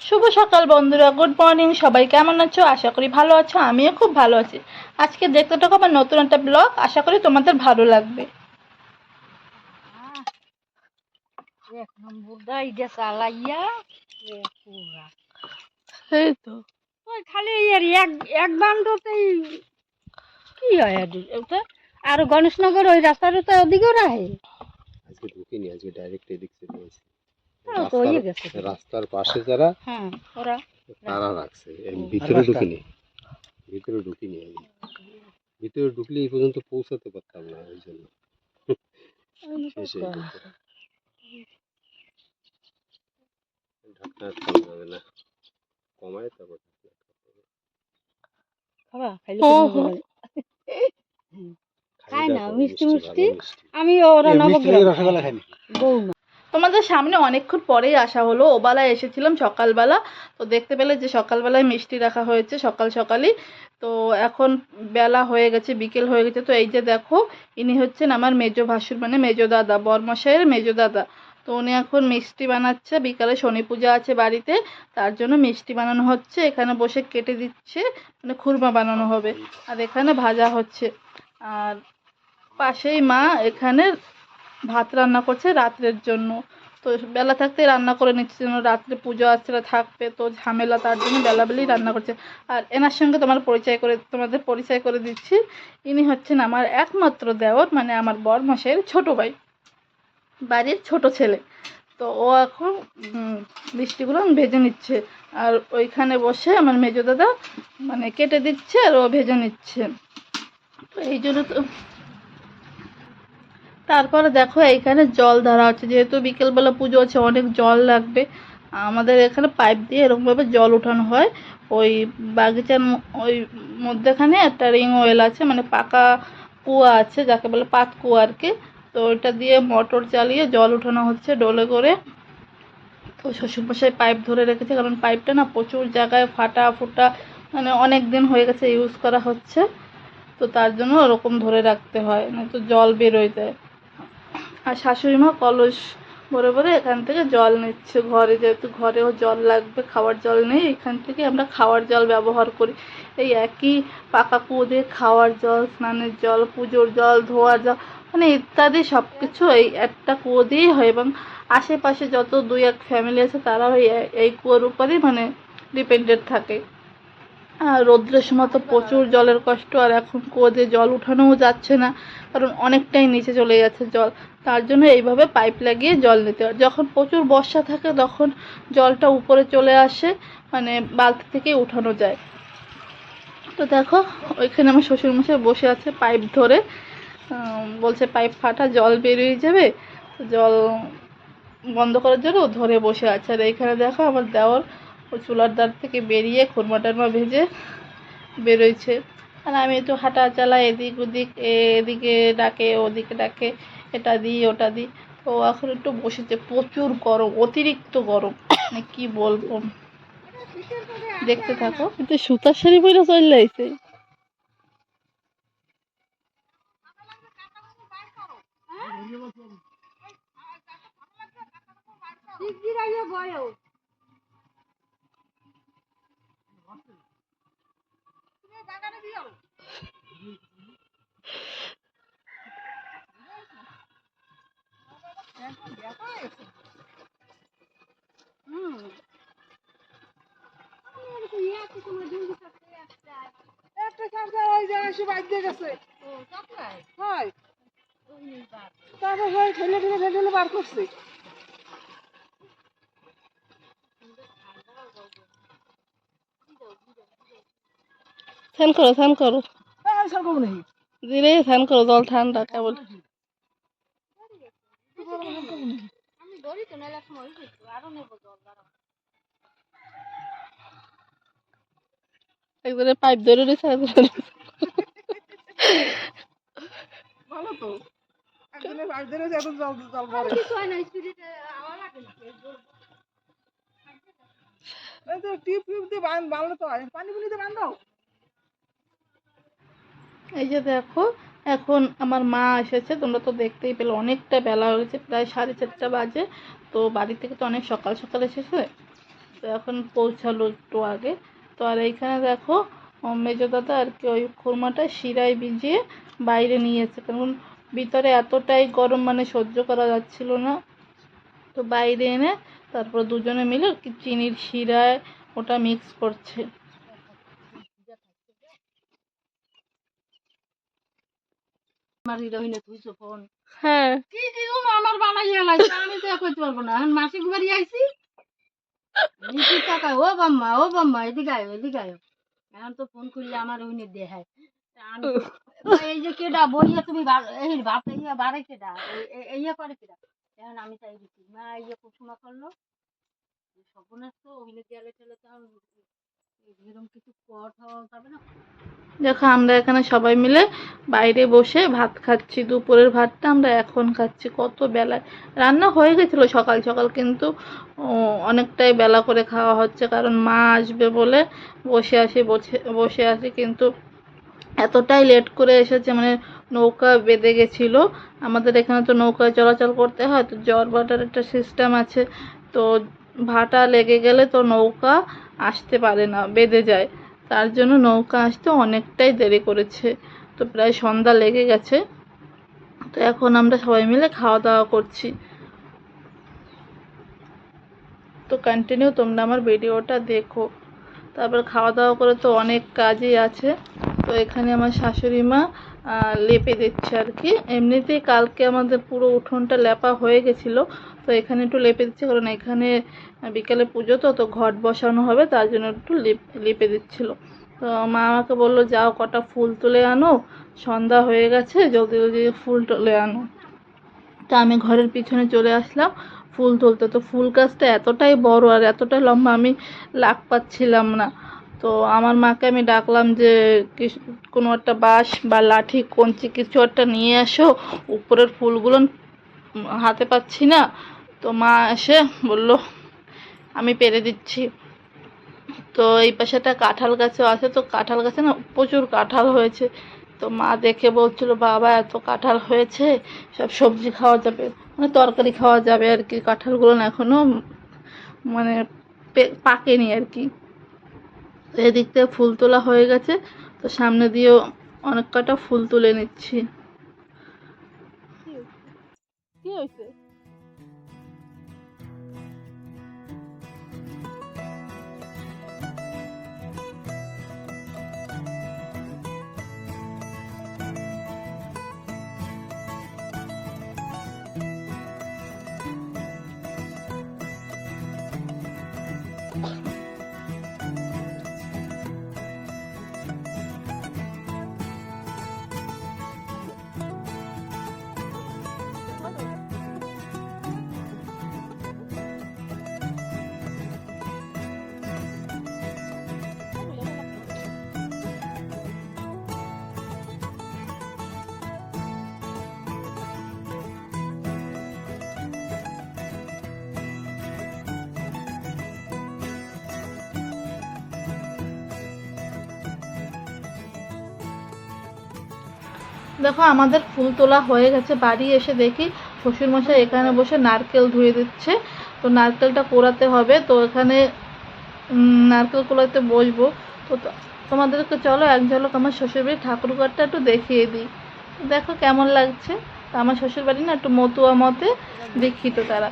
শুভ সকাল বন্ধুরা good morning সবাই কেমন আছো? আশা করি ভালো আছো আমিও খুব ভালো আছি। আজকে দেখতে থাকো আমার নতুন একটা ব্লগ আশা করি তোমাদের ভালো লাগবে। এক নম্বর গাড়িটা চালাইয়া এ পুরা। সেই তো। ওই খালি আর এক বান্ডতেই কি হয় আর গণেশনগর ওই রাস্তাটা তো ওদিকেও রাহে? আজকে ঢুকিনি আজকে ডাইরেক্ট এদিক থেকে রাস্তার পাশে যারা হ্যাঁ ওরা তারা রাখছে। ভিতরে ঢুকিনি। ভিতরে ঢুকিনি আমি। ভিতরে ঢুকলে এই পর্যন্ত পৌঁছাতে পারতাম না ওই জন্য। ঢাকনা যাবে না। কমায় তারপর ও। হয়। খাই না, মিষ্টি মিষ্টি। মিষ্টি। আমি ওরা নবগ্রাম বৌমা তোমাদের সামনে অনেকক্ষণ পরেই আসা হলো। ওবেলায় এসেছিলাম সকালবেলা। তো দেখতে পেলে যে সকালবেলায় মিষ্টি রাখা হয়েছে সকাল সকালই। তো এখন বেলা হয়ে গেছে, বিকেল হয়ে গেছে। তো এই যে দেখো, ইনি হচ্ছেন আমার মেজো ভাসুর মানে মেজো দাদা, বরমশাইয়ের মেজো দাদা। তো উনি এখন মিষ্টি বানাচ্ছে। বিকালে শনি পূজা আছে বাড়িতে, তার জন্য মিষ্টি বানানো হচ্ছে। এখানে বসে কেটে দিচ্ছে মানে খুরমা বানানো হবে। আর এখানে ভাজা হচ্ছে। আর পাশেই মা এখানে ভাত রান্না করছে রাত্রের জন্য। তো বেলা থাকতে রান্না করে নিচ্ছে যেন রাত্রে পুজো আর্চনা থাকবে, তো ঝামেলা তার জন্য বেলাবেলি রান্না করছে। আর এনার সঙ্গে তোমার পরিচয় করে, তোমাদের পরিচয় করে দিচ্ছি। ইনি হচ্ছেন আমার একমাত্র দেওর মানে আমার বর মশাইয়ের ছোটো ভাই, বাড়ির ছোট ছেলে। তো ও এখন মিষ্টিগুলো ভেজে নিচ্ছে। আর ওইখানে বসে আমার মেজো দাদা মানে কেটে দিচ্ছে আর ও ভেজে নিচ্ছে। তো এই জন্য তো তারপরে দেখো এইখানে জল ধরা হচ্ছে, যেহেতু বিকেলবেলা পুজো আছে, অনেক জল লাগবে। আমাদের এখানে পাইপ দিয়ে এরকমভাবে জল উঠানো হয়। ওই বাগিচার ওই মধ্যেখানে একটা রিং ওয়েল আছে মানে পাকা কুয়া আছে, যাকে বলে পাত কুয়া আর কি। তো ওইটা দিয়ে মোটর চালিয়ে জল উঠানো হচ্ছে ডোলে করে। তো শ্বশুরমশাই পাইপ ধরে রেখেছে, কারণ পাইপটা না প্রচুর জায়গায় ফাটা ফুটা মানে অনেক দিন হয়ে গেছে, ইউজ করা হচ্ছে। তো তার জন্য ওরকম ধরে রাখতে হয়, নয়তো জল বেরোয় যায়। আর শাশুড়ি মা কলস ভরে ভরে এখান থেকে জল নিচ্ছে ঘরে, যেহেতু ঘরেও জল লাগবে, খাওয়ার জল নেই, এখান থেকে আমরা খাওয়ার জল ব্যবহার করি। এই একই পাকা কুয়ো দিয়ে খাওয়ার জল, স্নানের জল, পুজোর জল ধোয়ার জল মানে ইত্যাদি সব কিছু এই একটা কুয়ো দিয়েই হয় এবং আশেপাশে যত দুই এক ফ্যামিলি আছে, তারাও এই কুয়োর উপরেই মানে ডিপেন্ডেড থাকে। রৌদ্রের সময় তো প্রচুর জলের কষ্ট আর এখন কুয়ো দিয়ে জল উঠানোও যাচ্ছে না, কারণ অনেকটাই নিচে চলে যাচ্ছে জল। তার জন্য এইভাবে পাইপ লাগিয়ে জল নিতে হয়। যখন প্রচুর বর্ষা থাকে তখন জলটা উপরে চলে আসে মানে বালতি থেকে উঠানো যায়। তো দেখো, ওইখানে আমার শ্বশুরমশাই বসে আছে পাইপ ধরে। বলছে পাইপ ফাটা, জল বেরিয়ে যাবে। জল বন্ধ করার জন্য ধরে বসে আছে। আর এইখানে দেখো আমার দেওর ও চুলার দ্বার থেকে বেরিয়ে খুরমা টারমা ভেজে বেরোয়ছে আর আমি একটু হাঁটা চালাই এদিক ওদিক এদিকে ডাকে ওদিকে ডাকে এটা দিই ওটা দিই। তো ও এখন একটু বসেছে প্রচুর গরম অতিরিক্ত গরম। মানে কি বলব? দেখতে থাকো। কিন্তু সুতার শাড়ি পরে চলে আইছে। একটা চার্জার ওই যে এসে বাইর দিয়ে গেছে। হয়। তারপর হয় ঠেলে ঠেলে ঠেলে ঠেলে বার করছে। স্নান করো স্নান করো। সরকার স্নান করো জল ঠান্ডা কেবল। একজনের পাইপ ধরে রয়েছে ভালো তো। একজনের এখন জল জল ভরে কিছু হয় না স্পিরিটে হাওয়া লাগে না টিপ দিয়ে তো হয় পানি পুনিতে বান দাও। এই যে দেখো, এখন আমার মা এসেছে, তোমরা তো দেখতেই পেলে, অনেকটা বেলা হয়েছে প্রায় সাড়ে চারটা বাজে। তো বাড়ি থেকে তো অনেক সকাল সকাল এসেছে, তো এখন পৌঁছালো একটু আগে। তো আর এইখানে দেখো মেজো দাদা আর কি, ওই খুরমাটা শিরায় ভিজিয়ে বাইরে নিয়ে এসেছে। কারণ ভিতরে এতটাই গরম মানে সহ্য করা যাচ্ছিল না। তো বাইরে এনে তারপর দুজনে মিলে কি, চিনির শিরায় ওটা মিক্স করছে। আমার হিরোইনে তুইছো ফোন। হ্যাঁ। কি কি আমার বানাইয়া লাগছে আমি তো আর পারব না। এখন মাসিক আইছি। নিচে টাকা ও বাম্মা ও বাম্মা এদিকে আয়ো এদিকে আয়ো। এখন তো ফোন করলে আমার ওইনে দেখায়। এই যে কেডা বইয়া তুমি এই ভাত ইয়া বাড়ে কেডা এই- ইয়া করে কেডা? এখন আমি চাই দিচ্ছি মা এই যে কুসুমা করল। সপনার তো ওইনে দেয়ালে টেলে তো দেখো, আমরা এখানে সবাই মিলে বাইরে বসে ভাত খাচ্ছি, দুপুরের ভাতটা আমরা এখন খাচ্ছি। কত বেলায় রান্না হয়ে গেছিল সকাল সকাল, কিন্তু অনেকটাই বেলা করে খাওয়া হচ্ছে, কারণ মা আসবে বলে বসে আসি, বসে বসে আছি কিন্তু এতটাই লেট করে এসেছে মানে নৌকা বেঁধে গেছিল। আমাদের এখানে তো নৌকায় চলাচল করতে হয়, তো জ্বর বাটার একটা সিস্টেম আছে, তো ভাটা লেগে গেলে তো নৌকা আসতে পারে না, বেঁধে যায়। তার জন্য নৌকা আসতে অনেকটাই দেরি করেছে। তো প্রায় সন্ধ্যা লেগে গেছে। তো এখন আমরা সবাই মিলে খাওয়া দাওয়া করছি। তো কন্টিনিউ তোমরা আমার ভিডিওটা দেখো। তারপর খাওয়া দাওয়া করে তো অনেক কাজই আছে। তো এখানে আমার শাশুড়ি মা লেপে দিচ্ছে আর কি। এমনিতেই কালকে আমাদের পুরো উঠোনটা লেপা হয়ে গেছিল, তো এখানে একটু লেপে দিচ্ছে, কারণ এখানে বিকেলে পুজো তো তো ঘট বসানো হবে, তার জন্য একটু লিপ দিচ্ছিল। তো মা আমাকে বলল, যাও কটা ফুল তুলে আনো, সন্ধ্যা হয়ে গেছে, জলদি জলদি ফুল তুলে আনো। তা আমি ঘরের পিছনে চলে আসলাম, ফুল তুলতে। তো ফুল গাছটা এতটাই বড় আর এতটাই লম্বা, আমি লাগ পাচ্ছিলাম না। তো আমার মাকে আমি ডাকলাম যে কোনো একটা বাঁশ বা লাঠি, কঞ্চি কিছু একটা নিয়ে আসো উপরের ফুলগুলো হাতে পাচ্ছি না। তো মা এসে বলল, আমি পেরে দিচ্ছি। তো এই পাশে একটা কাঁঠাল গাছও আছে। তো কাঁঠাল গাছে না প্রচুর কাঁঠাল হয়েছে। তো মা দেখে বলছিল, বাবা, এত কাঁঠাল হয়েছে, সব সবজি খাওয়া যাবে। মানে তরকারি খাওয়া যাবে আর কি। কাঁঠালগুলো না এখনও মানে পাকেনি আর কি। এদিক থেকে ফুল তোলা হয়ে গেছে, তো সামনে দিয়েও অনেক কটা ফুল তুলে নিচ্ছি। কি হয়েছে? দেখো, আমাদের ফুল তোলা হয়ে গেছে, বাড়ি এসে দেখি শ্বশুরমশাই এখানে বসে নারকেল ধুয়ে দিচ্ছে। তো নারকেলটা কোড়াতে হবে, তো এখানে নারকেল কোড়াতে বসবো। তো তো- তোমাদেরকে চলো, এক ঝলক আমার শ্বশুরবাড়ির ঠাকুরঘরটা একটু দেখিয়ে দিই। দেখো কেমন লাগছে। তো আমার শ্বশুরবাড়ি না একটু মতুয়া মতে দীক্ষিত তারা।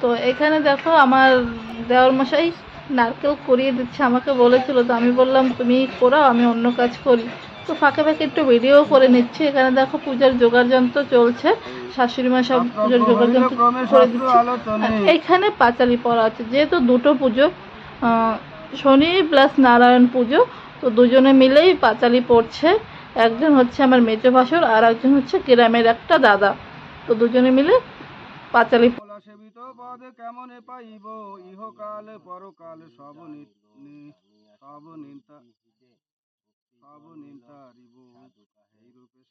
তো এখানে দেখো আমার দেওয়ার মশাই নারকেল করিয়ে দিচ্ছে, আমাকে বলেছিল, তো আমি বললাম, তুমি করাও আমি অন্য কাজ করি। তো ফাঁকে ফাঁকে একটু ভিডিও করে নিচ্ছি। এখানে দেখো পূজার জোগাড় যন্ত্র চলছে। শাশুড়ি মা সব পুজোর জোগাড় যন্ত্র করে দিচ্ছে। এখানে পাঁচালি পড়া আছে। যেহেতু দুটো পুজো শনি প্লাস নারায়ণ পুজো তো দুজনে মিলেই পাঁচালি পড়ছে। একজন হচ্ছে আমার মেজো ভাসুর আর একজন হচ্ছে গ্রামের একটা দাদা। তো দুজনে মিলে পাঁচালি সেবিত পদে কেমনে পাইব? ইহকাল পরকাল সব সব এই রূপে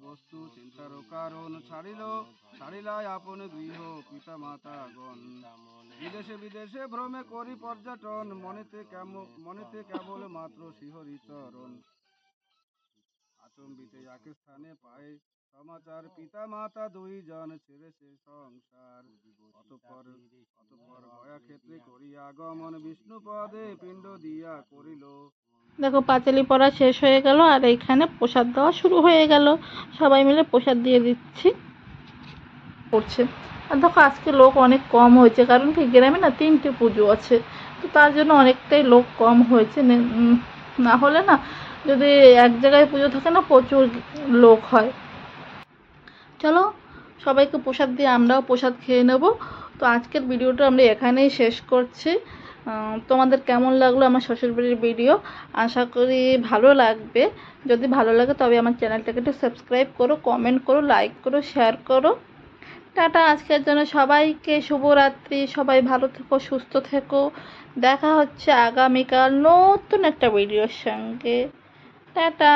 বস্তু চিন্তার কারণ ছাড়িল আপন গৃহ পিতা মাতা গণ বিদেশে বিদেশে ভ্রমে করি পর্যটন মনেতে কেম মনেতে কেবল মাত্র শিহরিচরণ। চম্বিতে এক স্থানে পায় সমাচার পিতা মাতা দুই জন ছেড়েছে সংসার। অতঃপর অতঃপর গয়া ক্ষেত্রে করিয়া আগমন বিষ্ণু পদে পিণ্ড দিয়া করিল। দেখো, পাঁচালি পড়া শেষ হয়ে গেল আর এইখানে প্রসাদ দেওয়া শুরু হয়ে গেল। সবাই মিলে প্রসাদ দিয়ে দিচ্ছি। করছে আর দেখো, আজকে লোক অনেক কম হয়েছে, কারণ কি, গ্রামে না তিনটে পুজো আছে। তো তার জন্য অনেকটাই লোক কম হয়েছে। না হলে না, যদি এক জায়গায় পুজো থাকে না, প্রচুর লোক হয়। চলো, সবাইকে প্রসাদ দিয়ে আমরাও প্রসাদ খেয়ে নেব। তো আজকের ভিডিওটা আমরা এখানেই শেষ করছি। তোমাদের কেমন লাগল আমার শ্বশুরবাড়ির ভিডিও আশা করি ভালো লাগবে। যদি ভালো লাগে তবে আমার চ্যানেলটাকে একটু সাবস্ক্রাইব করো কমেন্ট করো লাইক করো শেয়ার করো। টাটা, আজকের জন্য সবাইকে শুভরাত্রি। সবাই ভালো থেকো, সুস্থ থেকো। দেখা হচ্ছে আগামীকাল নতুন একটা ভিডিওর সঙ্গে। টাটা!